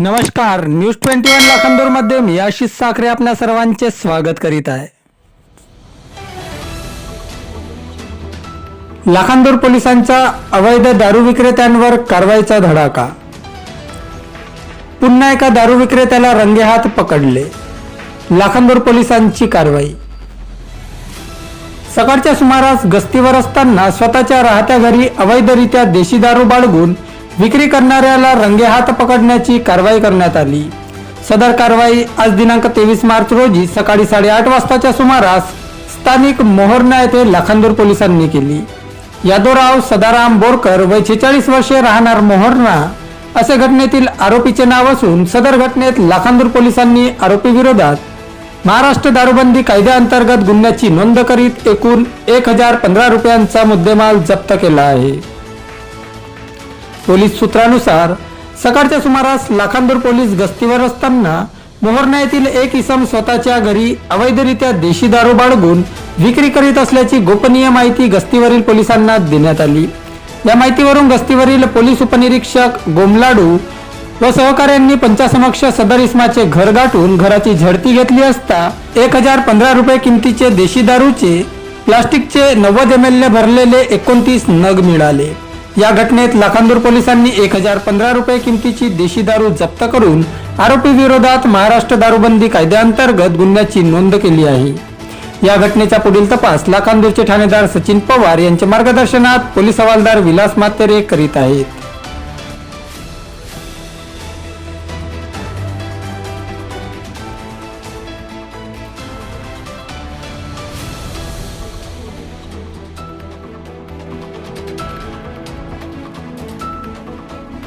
नमस्कार news twenty one लाखांदूरमध्ये मी आशिष साखरे आपल्या सर्वांचे स्वागत करीत आहे. लाखांदूर पोलिसांचा अवैध दारू विक्रेत्यांवर कारवाईचा धडाका. पुन्हा एका दारू विक्रेत्याला रंगेहात पकडले. लाखांदूर पोलिसांची कारवाई. सकाळच्या सुमारास गस्तीवर असताना स्वतःच्या राहत्या घरी अवैधरित्या देशी दारू बाळगून विक्री करणाऱ्याला रंगेहात पकडण्याची कारवाई करण्यात आली. सदर कारवाई आज दिनांक तेवीस मार्च रोजी सकाळी साडेआठ वाजताच्या सुमारास स्थानिक मोहरना येथे लाखांदूर पोलिसांनी केली. यादवराव सदाराम बोरकर वय छेचाळीस वर्षे राहणार मोहरना असे घटनेतील आरोपीचे नाव असून सदर घटनेत लाखांदूर पोलिसांनी आरोपी विरोधात महाराष्ट्र दारूबंदी कायद्याअंतर्गत गुन्ह्याची नोंद करीत एकूण एक हजार पंधरा रुपयांचा मुद्देमाल जप्त केला आहे. पोलीस सूत्रानुसार सकाळच्या सुमारास लाखांदूर पोलीस गस्तीवर असताना मोहरना येथील एक इसम स्वतःच्या घरी अवैधरित्या देशी दारू बाळगून विक्री करीत असल्याची गोपनीय माहिती गस्तीवरील पोलिसांना देण्यात आली. या माहितीवरून गस्तीवरील पोलीस उपनिरीक्षक गोमलाडू व सहकाऱ्यांनी पंचासमक्ष सदर इसमाचे घर गाठून घराची झडती घेतली असता एक हजार पंधरा रुपये किमतीचे देशी दारूचे प्लास्टिकचे नव्वद एम एल भरलेले एकोणतीस नग मिळाले. या घटनेत लाखांदूर पोलिसांनी एक हजार पंधरा रुपये किमतीची देशी दारू जप्त करून आरोपी विरोधात महाराष्ट्र दारूबंदी कायद्याअंतर्गत गुन्ह्याची नोंद केली आहे. या घटनेचा पुढील तपास लाखांदूरचे ठाणेदार सचिन पवार यांच्या मार्गदर्शनात पोलीस हवालदार विलास मातेरे करीत आहेत.